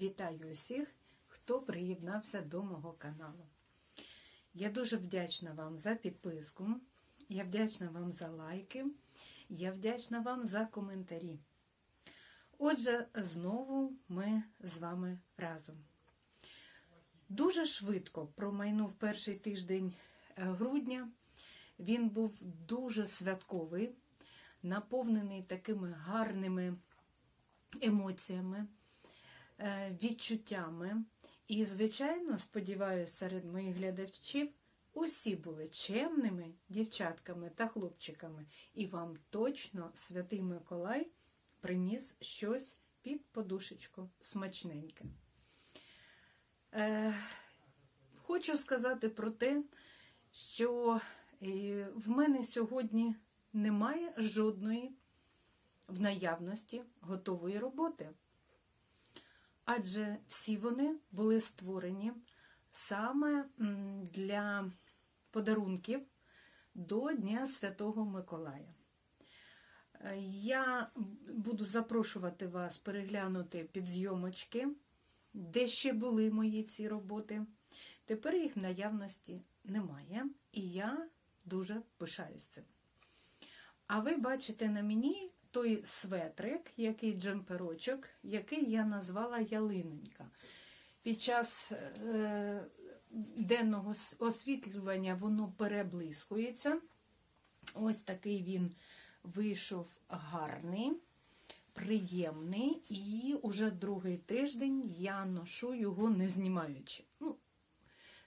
Вітаю усіх, хто приєднався до мого каналу. Я дуже вдячна вам за підписку, я вдячна вам за лайки, я вдячна вам за коментарі. Отже, знову ми з вами разом. Дуже швидко промайнув перший тиждень е, грудня. Він був дуже святковий, наповнений такими гарними емоціями, відчуттями. І, звичайно, сподіваюся, серед моїх глядачів усі були чемними дівчатками та хлопчиками, і вам точно святий Миколай приніс щось під подушечку смачненьке. Е, Хочу сказати про те, що е, в мене сьогодні немає жодної в наявності готової роботи. Адже всі вони були створені саме для подарунків до Дня Святого Миколая. Е, Я буду запрошувати вас переглянути підзйомочки, де ще були мої ці роботи. Тепер їх в наявності немає, і я дуже пишаюсь цим. А ви бачите на мені той светрик, який джемперочок, який я назвала ялинонька. Під час е, денного освітлювання воно переблискується. Ось такий він вийшов гарний, приємний, і уже другий тиждень я ношу його не знімаючи. Ну,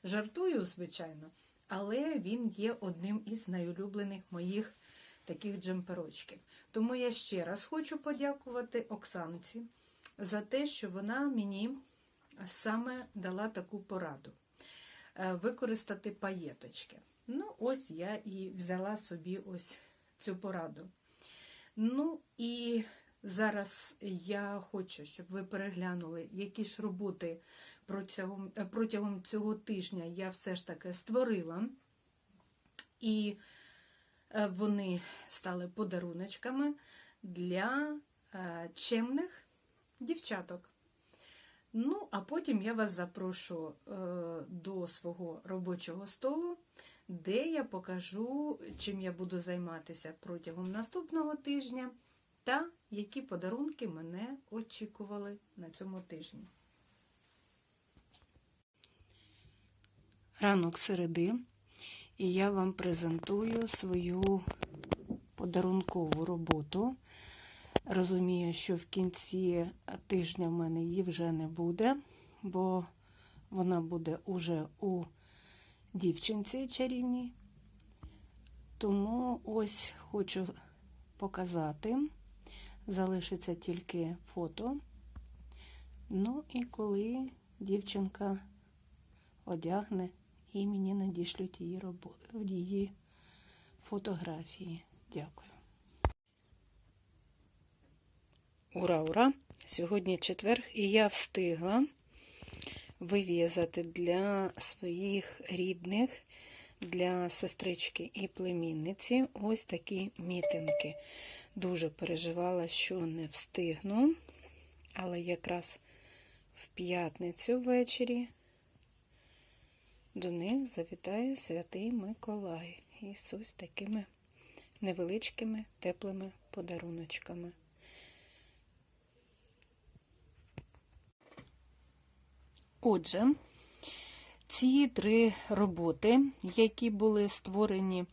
жартую, звичайно, але він є одним із найулюблених моїх таких джемперочків. Тому я ще раз хочу подякувати Оксанці за те, що вона мені саме дала таку пораду е, використати паєточки. Ну, ось я і взяла собі ось цю пораду. Ну і зараз я хочу, щоб ви переглянули, які ж роботи протягом, е, протягом цього тижня я все ж таки створила. І вони стали подаруночками для е, чемних дівчаток. Ну, а потім я вас запрошу е, до свого робочого столу, де я покажу, чим я буду займатися протягом наступного тижня та які подарунки мене очікували на цьому тижні. Ранок середи, і я вам презентую свою подарункову роботу. Розумію, що в кінці тижня в мене її вже не буде, бо вона буде уже у дівчинці чарівній. Тому ось хочу показати. Залишиться тільки фото. Ну і коли дівчинка одягне і мені надішлють її, робо... її фотографії. Дякую. Ура, ура! Сьогодні четверг, і я встигла вив'язати для своїх рідних, для сестрички і племінниці ось такі мітинки. Дуже переживала, що не встигну, але якраз в п'ятницю ввечері до них завітає святий Миколай ось такими невеличкими теплими подаруночками. Отже, ці три роботи, які були створені,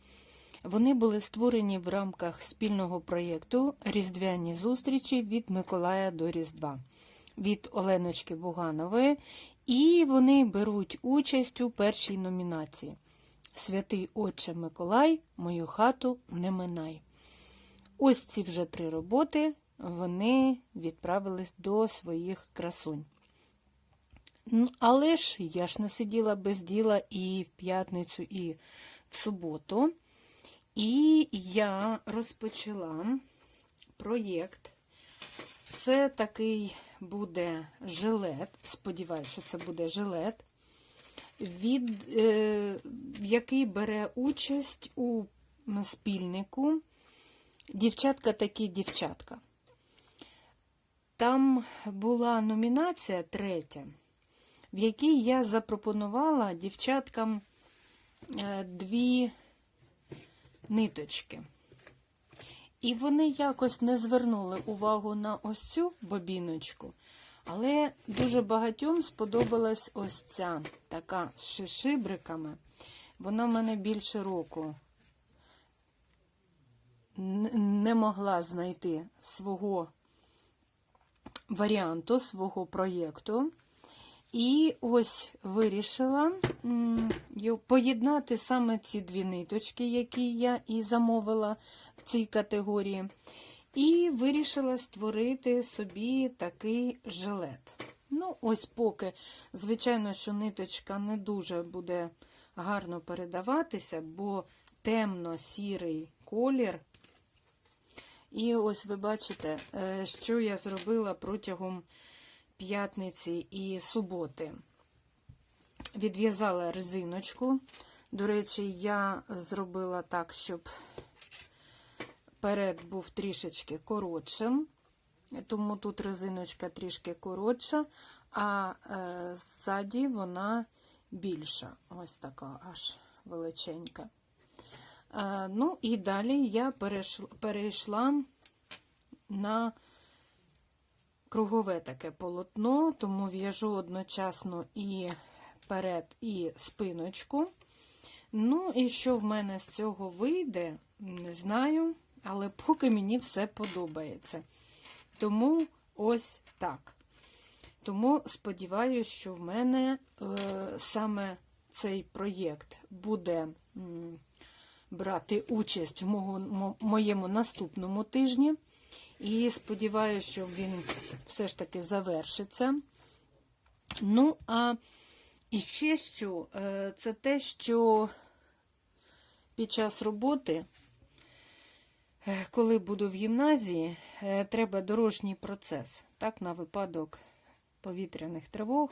вони були створені в рамках спільного проєкту Різдвяні зустрічі від Миколая до Різдва від Оленочки Буганової, і вони беруть участь у першій номінації Святий Отче Миколай, мою хату не минай. Ось ці вже три роботи вони відправились до своїх красунь. Але ж я ж не сиділа без діла і в п'ятницю, і в суботу. І я розпочала проєкт. Це такий буде жилет. Сподіваюся, що це буде жилет, від, е, який бере участь у спільнику. Дівчатка такі дівчатка. там була номінація третя, в якій я запропонувала дівчаткам е, дві ниточки. І вони якось не звернули увагу на ось цю бобіночку. Але дуже багатьом сподобалась ось ця така з шишибриками. Вона в мене більше року не могла знайти свого варіанту, свого проєкту. І ось вирішила поєднати саме ці дві ниточки, які я і замовила цій категорії. І вирішила створити собі такий жилет. Ну, ось поки, звичайно, що ниточка не дуже буде гарно передаватися, бо темно-сірий колір. І ось ви бачите, е, що я зробила протягом п'ятниці і суботи. Відв'язала резиночку. До речі, я зробила так, щоб перед був трішечки коротшим, тому тут резиночка трішки коротша, а е, ззаді вона більша. Ось така аж величенька. Е, ну і далі я перейшла, перейшла на кругове таке полотно, тому в'яжу одночасно і перед, і спиночку. Ну, і що в мене з цього вийде, не знаю, але поки мені все подобається. Тому ось так. Тому сподіваюся, що в мене е, саме цей проєкт буде м, брати участь в мого, мо- моєму наступному тижні. І сподіваюся, що він все ж таки завершиться. Ну, а і ще що, е, це те, що під час роботи, коли буду в гімназії, е, треба дорожній процес, так, на випадок повітряних тривог.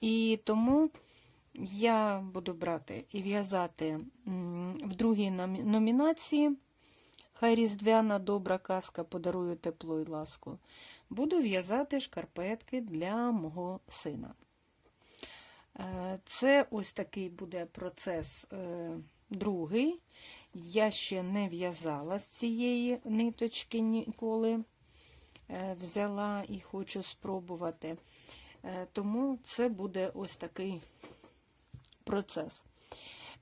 І тому я буду брати і в'язати в другій номінації. Хай різдвяна добра казка подарує тепло і ласку. Буду в'язати шкарпетки для мого сина. Е, Це ось такий буде процес е, другий. Я ще не в'язала з цієї ниточки ніколи. Е, Взяла і хочу спробувати. Е, Тому це буде ось такий процес.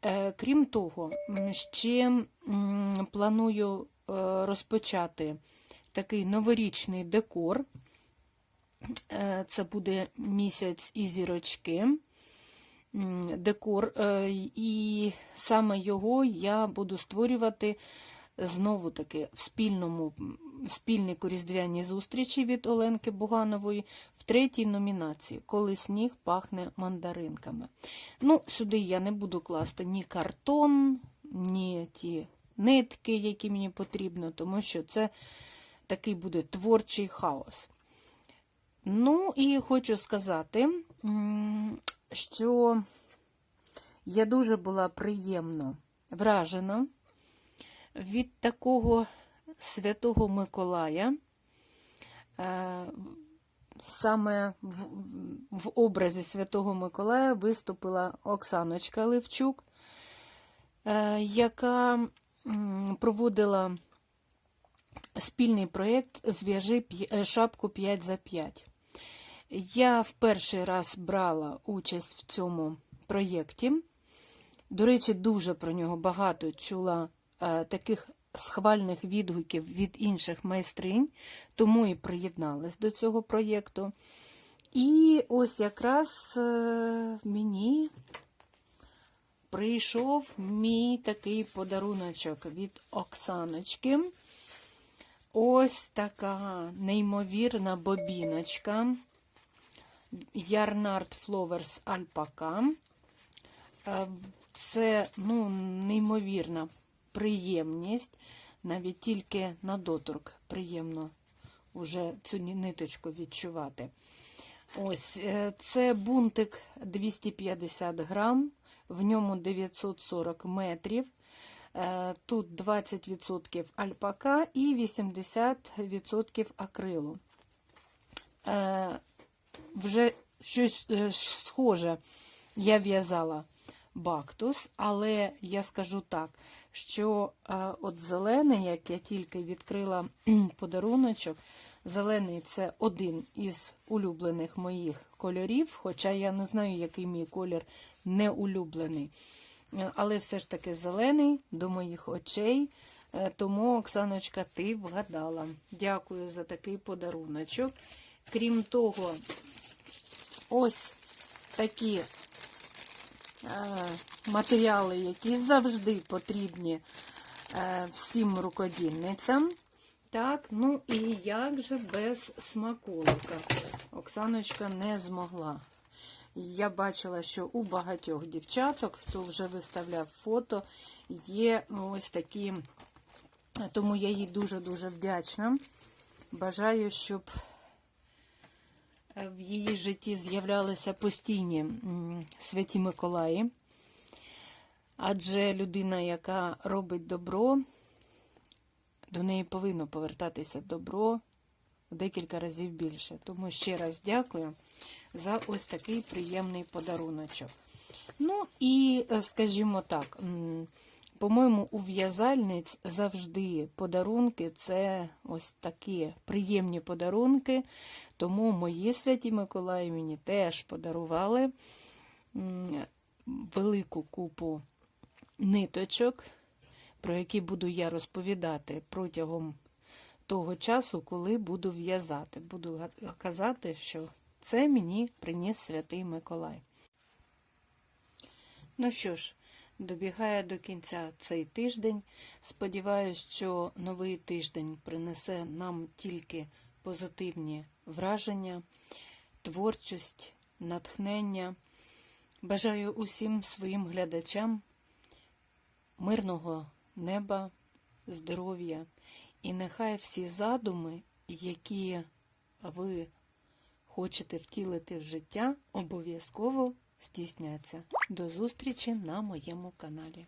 Е, Крім того, ще планую розпочати такий новорічний декор. Це буде місяць і зірочки. Декор, е, і саме його я буду створювати знову таки в спільному спільнику різдвяні зустрічі від Оленки Буганової в третій номінації Коли сніг пахне мандаринками. Ну, сюди я не буду класти ні картон, ні ті нитки, які мені потрібно, тому що це такий буде творчий хаос. Ну, і хочу сказати, що я дуже була приємно вражена від такого святого Миколая. Е, Саме в, образі Святого Миколая виступила Оксаночка Левчук, е, яка проводила спільний проєкт Зв'яжи шапку 5 за 5. Я в перший раз брала участь в цьому проєкті. До речі, дуже про нього багато чула е, таких схвальних відгуків від інших майстринь, тому і приєдналась до цього проєкту. І ось якраз е, мені прийшов мій такий подаруночок від Оксаночки. Ось така неймовірна бобіночка. Ярнард Flowers Alpaca. Е, Це ну, неймовірна приємність. Навіть тільки на доторк приємно вже цю ниточку відчувати. Ось е, це бунтик 250 грам, в ньому 940 метрів. Е, Тут 20% альпака і 80% акрилу. Вже щось е, схоже я в'язала бактус, але я скажу так, що е, от зелений, як я тільки відкрила подаруночок, зелений це один із улюблених моїх кольорів, хоча я не знаю, який мій колір не улюблений. Е, Але все ж таки зелений до моїх очей. Тому, Оксаночка, ти вгадала. Дякую за такий подаруночок. Крім того, ось такі е, матеріали, які завжди потрібні е, всім рукодільницям. Так, ну і як же без смаколика? Оксаночка не змогла. Я бачила, що у багатьох дівчаток, хто вже виставляв фото, є ось такі, тому я їй дуже-дуже вдячна. Бажаю, щоб в її житті з'являлися постійні святі Миколаї. Адже людина, яка робить добро, до неї повинно повертатися добро декілька разів більше. Тому ще раз дякую за ось такий приємний подаруночок. Ну і, е, скажімо так, по-моєму, у в'язальниць завжди подарунки це ось такі приємні подарунки. Тому мої святі Миколаї мені теж подарували велику купу ниточок, про які буду я розповідати протягом того часу, коли буду в'язати. Буду казати, що це мені приніс святий Миколай. Ну що ж, добігає до кінця цей тиждень. Сподіваюсь, що новий тиждень принесе нам тільки позитивні враження, творчість, натхнення. Бажаю усім своїм глядачам мирного неба, здоров'я і нехай всі задуми, які ви хочете втілити в життя, обов'язково здійсняться. До зустрічі на моєму каналі.